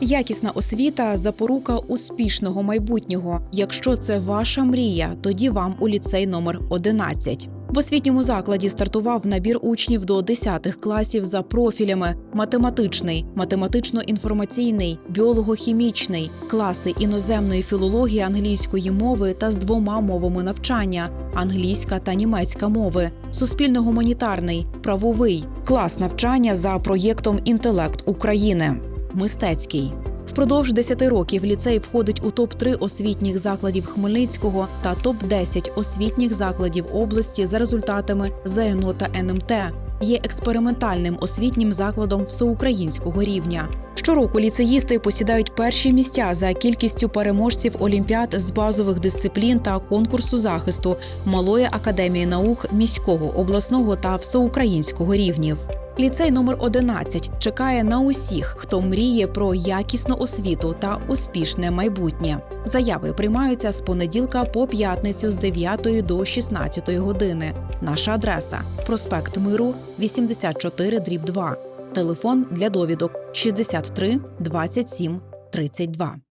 Якісна освіта запорука успішного майбутнього. Якщо це ваша мрія, тоді вам у ліцей номер 11. В освітньому закладі стартував набір учнів до 10 класів за профілями: математичний, математично-інформаційний, біолого-хімічний, класи іноземної філології англійської мови та з двома мовами навчання англійська та німецька мови, суспільно-гуманітарний, правовий, клас навчання за проєктом Інтелект України, мистецький. Впродовж 10 років ліцей входить у топ 3 освітніх закладів Хмельницького та топ 10 освітніх закладів області за результатами ЗНО та НМТ. Є експериментальним освітнім закладом всеукраїнського рівня. Щороку ліцеїсти посідають перші місця за кількістю переможців олімпіад з базових дисциплін та конкурсу захисту Малої академії наук міського, обласного та всеукраїнського рівнів. Ліцей номер 11 чекає на усіх, хто мріє про якісну освіту та успішне майбутнє. Заяви приймаються з понеділка по п'ятницю з 9 до 16 години. Наша адреса проспект Миру, 84 дріб 2. Телефон для довідок 63 27 32.